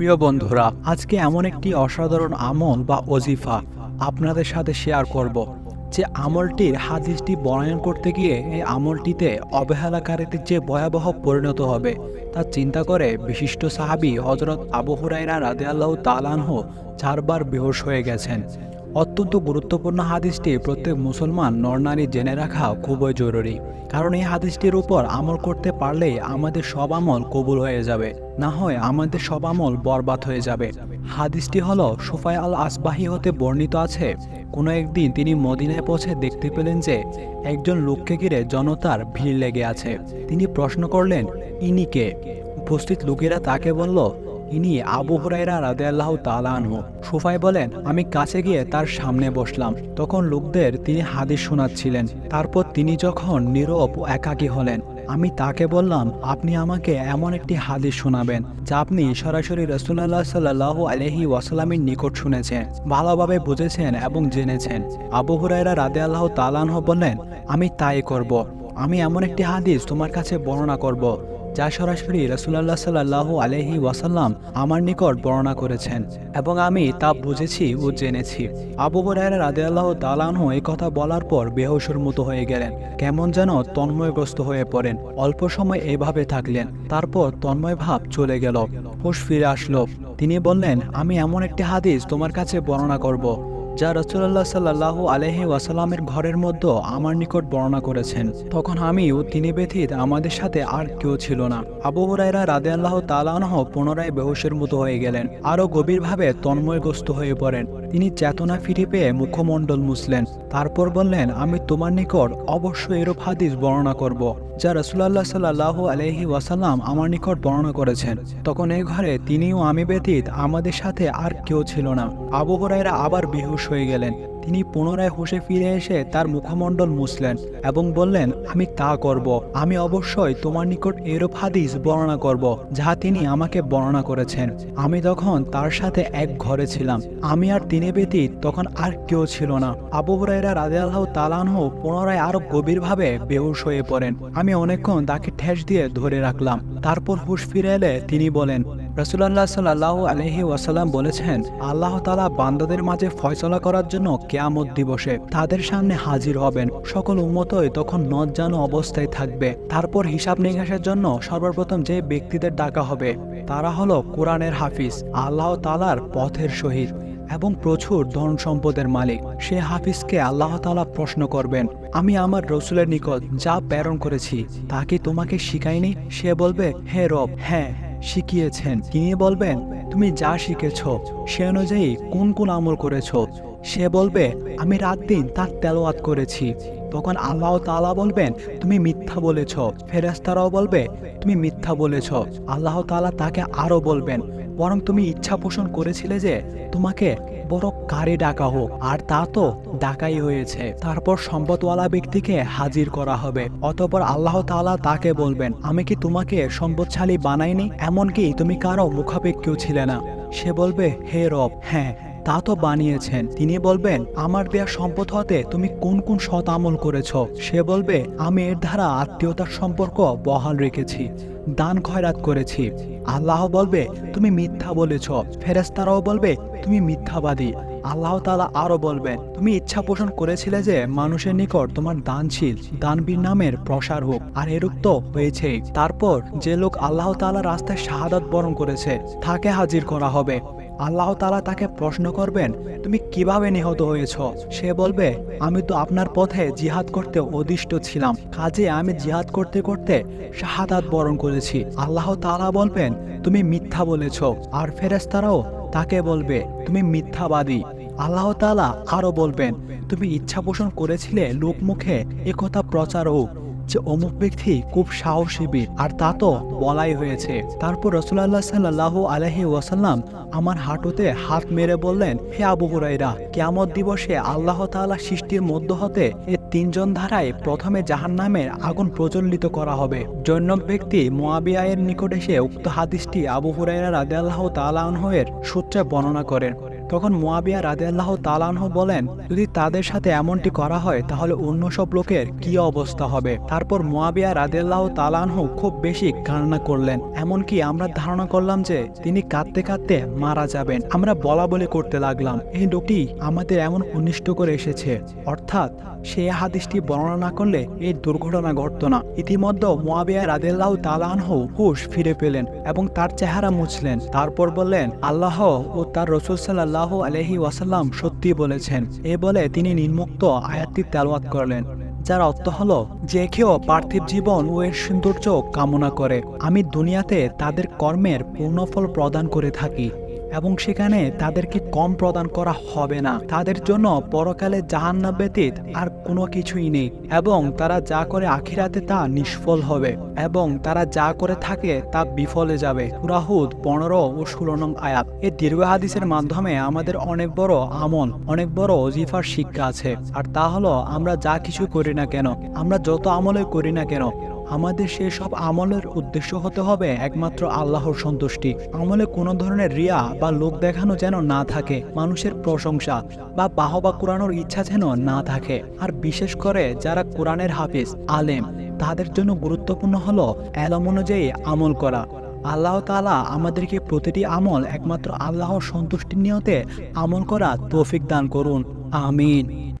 প্রিয় বন্ধুরা, আজকে এমন একটি অসাধারণ আমল বা অজিফা আপনাদের সাথে শেয়ার করব, যে আমলটির হাদিসটি বনায়ন করতে গিয়ে এই আমলটিতে অবহেলাকারীদের যে ভয়াবহ পরিণত হবে, তা চিন্তা করে বিশিষ্ট সাহাবি হজরত আবু হুরাইরা আল্লাহ তালানহ চারবার বেহোশ হয়ে গেছেন। অত্যন্ত গুরুত্বপূর্ণ হাদিসটি প্রত্যেক মুসলমান নরনারী জেনে রাখা খুবই জরুরি, কারণ এই হাদিসটির উপর আমল করতে পারলেই আমাদের সব আমল কবুল হয়ে যাবে, না হয় আমাদের সব আমল বরবাদ হয়ে যাবে। হাদিসটি হলো, সুফাই আল আসবাহি হতে বর্ণিত আছে, কোনো একদিন তিনি মদিনায় পৌঁছে দেখতে পেলেন যে, একজন লোককে ঘিরে জনতার ভিড় লেগে আছে। তিনি প্রশ্ন করলেন, ইনি কে? উপস্থিত লোকেরা তাকে বলল ইনি আবু হুরাইরা রাদে আল্লাহ তালানহু সুফাই বলেন, আমি কাছে গিয়ে তার সামনে বসলাম। তখন লোকদের তিনি হাদিস শোনাচ্ছিলেন। তারপর তিনি যখন নীরব একাকী হলেন, আমি তাকে বললাম, আপনি আমাকে এমন একটি হাদিস শোনাবেন, যা আপনি সরাসরি রসুল্লাহ সাল্লাহ আলহি ওয়াসালামের নিকট শুনেছেন, ভালোভাবে বুঝেছেন এবং জেনেছেন। আবু হুরাইরা রাদে আল্লাহ তালানহ বললেন, আমি তাই করব। আমি এমন একটি হাদিস তোমার কাছে বর্ণনা করব যা সরাসরি রসুল্লাহ সাল্লাহ আলহি ওয়াসাল্লাম আমার নিকট বর্ণনা করেছেন এবং আমি তা বুঝেছি ও জেনেছি। আবু হরাইরা রাদে আল্লাহ তালানহ এই কথা বলার পর বেহসুর মতো হয়ে গেলেন। কেমন যেন তন্ময়গ্রস্ত হয়ে পড়েন। অল্প সময় এভাবে থাকলেন। তারপর তন্ময় ভাব চলে গেল। হুশ ফিরে আসলো। তিনি বললেন, আমি এমন একটি হাদিস তোমার কাছে বর্ণনা করব। যা রসুল্লাহ সাল্লাহ আলহি ওয়াসালামের ঘরের মধ্যে আমার নিকট বর্ণনা করেছেন। তখন আমি ও তিনি ব্যথিত আমাদের সাথে আর কেউ ছিল না। আবু হুরাইরা রাদে আল্লাহ তালানহ পুনরায় বেহসের মতো হয়ে গেলেন, আরও গভীরভাবে তন্ময়গ্রস্ত হয়ে পড়েন। তিনি চেতনা ফিরে পেয়ে মুখমণ্ডল মুছলেন। তারপর বললেন, আমি তোমার নিকট অবশ্যই এরূপ হাদিস বর্ণনা করব। যা রসুল্লাহ সাল্লাহ আলহি ওয়াসাল্লাম আমার নিকট বর্ণনা করেছেন। তখন এই ঘরে তিনিও আমি ব্যতীত আমাদের সাথে আর কেউ ছিল না। আবু হরাইরা আবার বেহুশ হয়ে গেলেন। তিনি পুনরায় হুশে ফিরে এসে তার মুখমণ্ডল মুছলেন এবং বললেন, আমি তা করব। আমি অবশ্যই তোমার নিকট এরূপ হাদিস বর্ণনা করব, যা তিনি আমাকে বর্ণনা করেছেন। আমি তখন তার সাথে এক ঘরে ছিলাম। আমি আর তিনি ব্যতীত তখন আর কেউ ছিল না। আবু হুরাইরা রাজে আল্লাহ তালানহ পুনরায় আরও গভীরভাবে বেহুশ হয়ে পড়েন। আমি অনেকক্ষণ তাকে ঠেস দিয়ে ধরে রাখলাম। তারপর হুশ ফিরে এলে তিনি বলেন রসুল্লাহ সাল্লাহ আলহি ওয়াসাল্লাম বলেছেন, আল্লাহ তালা বান্দাদের মাঝে ফয়সলা করার জন্য কেয়ামত দিবসে তাদের সামনে হাজির হবেন। সকল উন্মতই তখন নজ্জানো অবস্থায় থাকবে। তারপর হিসাব নিকাশের জন্য সর্বপ্রথম যে ব্যক্তিদের ডাকা হবে, তারা হলো কোরআনের হাফিজ, আল্লাহ তালার পথের শহীদ এবং প্রচুর ধন সম্পদের মালিক। সে হাফিজকে আল্লাহ তালা প্রশ্ন করবেন, আমি আমার রসুলের নিকট যা প্রেরণ করেছি, তা কি তোমাকে শিখাইনি সে বলবে, হে রব হ্যাঁ। শিখিয়েছেন। তিনি বলবেন, তুমি যা শিখেছ, সে অনুযায়ী কোন কোন আমল করেছ? সে বলবে, আমি রাত দিন তার তেলোয়াত করেছি। তখন আল্লাহ তালা বলবেন, তুমি মিথ্যা বলেছ। ফেরেস্তারাও বলবে, তুমি মিথ্যা বলেছ। আল্লাহ তালা তাকে আরও বলবেন বরং তুমি ইচ্ছা পোষণ করেছিলে যে তোমাকে বড় কারে ডাকা হোক, আর তা তো ডাকাই হয়েছে। তারপর সম্পদওয়ালা ব্যক্তিকে হাজির করা হবে। অতপর আল্লাহ তালা তাকে বলবেন, আমি কি তোমাকে সম্পদশালী বানাইনি? এমনকি তুমি কারও মুখাপেক্ষিও ছিলে না। সে বলবে, হে রব হ্যাঁ তা তো বানিয়েছেন। তিনি বলবেন, আমার দেয়া সম্পদ হতে তুমি কোন কোন সৎ আমল করেছ? সে বলবে, আমি এর দ্বারা আত্মীয়তার সম্পর্ক বহাল রেখেছি, দান খয়রাত করেছি। আল্লাহ বলবে, তুমি মিথ্যা বলেছ। ফেরেস্তারাও বলবে, তুমি মিথ্যাবাদী। আল্লাহ তালা আরও বলবেন, তুমি ইচ্ছা পোষণ করেছিলে যে মানুষের নিকট তোমার দান দানশীল, দানবীর নামের প্রসার হোক, আর এরূপ তো হয়েছেই। তারপর যে লোক আল্লাহ তালা রাস্তায় শাহাদাত বরণ করেছে, তাকে হাজির করা হবে। আল্লাহ তালা তাকে প্রশ্ন করবেন, তুমি কীভাবে নিহত হয়েছ? সে বলবে, আমি তো আপনার পথে জিহাদ করতে অদিষ্ট ছিলাম। কাজে আমি জিহাদ করতে করতে শাহাদাত বরণ করেছি। আল্লাহ তালা বলবেন, তুমি মিথ্যা বলেছ। আর ফেরেস্তারাও তাকে বলবে, তুমি মিথ্যাবাদী। আল্লাহ তালা আরও বলবেন, তুমি ইচ্ছা পোষণ করেছিলে লোকমুখে একথা প্রচার হোক। যে অমুক ব্যক্তি খুব সাহসী বীর, আর তা তো বলাই হয়েছে। তারপর রসুল্লাহ সাল্লাহ আলহি ওয়াসাল্লাম আমার হাঁটুতে হাত মেরে বললেন, হে আবু হুরাইরা কেয়ামত দিবসে আল্লাহ তাআলা সৃষ্টির মধ্য হতে এ তিনজন ধারায় প্রথমে জাহান নামের আগুন প্রজ্বলিত করা হবে। জৈনক ব্যক্তি মোয়াবিয়ায়ের নিকট এসে উক্ত হাদিসটি আবু হুরাইরা রাদে আল্লাহ সূত্রে বর্ণনা করেন। তখন মোয়াবিয়া রাদিয়াল্লাহ তালানহ বলেন, যদি তাদের সাথে এমনটি করা হয়, তাহলে অন্য সব লোকের কি অবস্থা হবে? তারপর মোয়াবিয়া রাদিয়াল্লাহ তালানহ খুব বেশি কান্না করলেন। এমনকি আমরা ধারণা করলাম যে, তিনি কাঁদতে কাঁদতে মারা যাবেন। আমরা বলা বলি করতে লাগলাম, এই লোকটি আমাদের এমন অনিষ্ট করে এসেছে। অর্থাৎ, সে হাদিসটি বর্ণনা না করলে এই দুর্ঘটনা ঘটত না। ইতিমধ্যে মোয়াবিয়া রাদেল্লাহ তালানহ হুশ ফিরে পেলেন এবং তার চেহারা মুছলেন। তারপর বললেন, আল্লাহ ও তার রসুল সাল্লাহ আলহি ওয়াসাল্লাম সত্যি বলেছেন। এ বলে তিনি নির্মুক্ত আয়াতটি তেলওয়াত করলেন, যার অর্থ হল, যে কেউ পার্থিব জীবন ও এর সৌন্দর্য কামনা করে, আমি দুনিয়াতে তাদের কর্মের পূর্ণফল প্রদান করে থাকি। এবং সেখানে তাদেরকে কম প্রদান করা হবে না। তাদের জন্য পরকালে জাহান্নাম ব্যতীত আর কোনো কিছুই নেই এবং তারা যা করে আখিরাতে তা নিষ্ফল হবে এবং তারা যা করে থাকে তা বিফলে যাবে। পুরাহুদ পনেরো ও ষোলো নং আয়াত। এই দীর্ঘ হাদিসের মাধ্যমে আমাদের অনেক বড় আমল, অনেক বড় অজিফার শিক্ষা আছে। আর তা হলো আমরা যা কিছু করি না কেন, আমরা যত আমলে করি না কেন আমাদের সেসব আমলের উদ্দেশ্য হতে হবে একমাত্র আল্লাহর সন্তুষ্টি। আমলে কোনো ধরনের রিয়া বা লোক দেখানো যেন না থাকে, মানুষের প্রশংসা বা বাহবা কোরআনোর ইচ্ছা যেন না থাকে। আর বিশেষ করে যারা কোরআনের হাফিজ, আলেম, তাদের জন্য গুরুত্বপূর্ণ হলো এলম অনুযায়ী আমল করা। আল্লাহ তাআলা আমাদেরকে প্রতিটি আমল একমাত্র আল্লাহর সন্তুষ্টি নিয়তে আমল করা তৌফিক দান করুন। আমিন।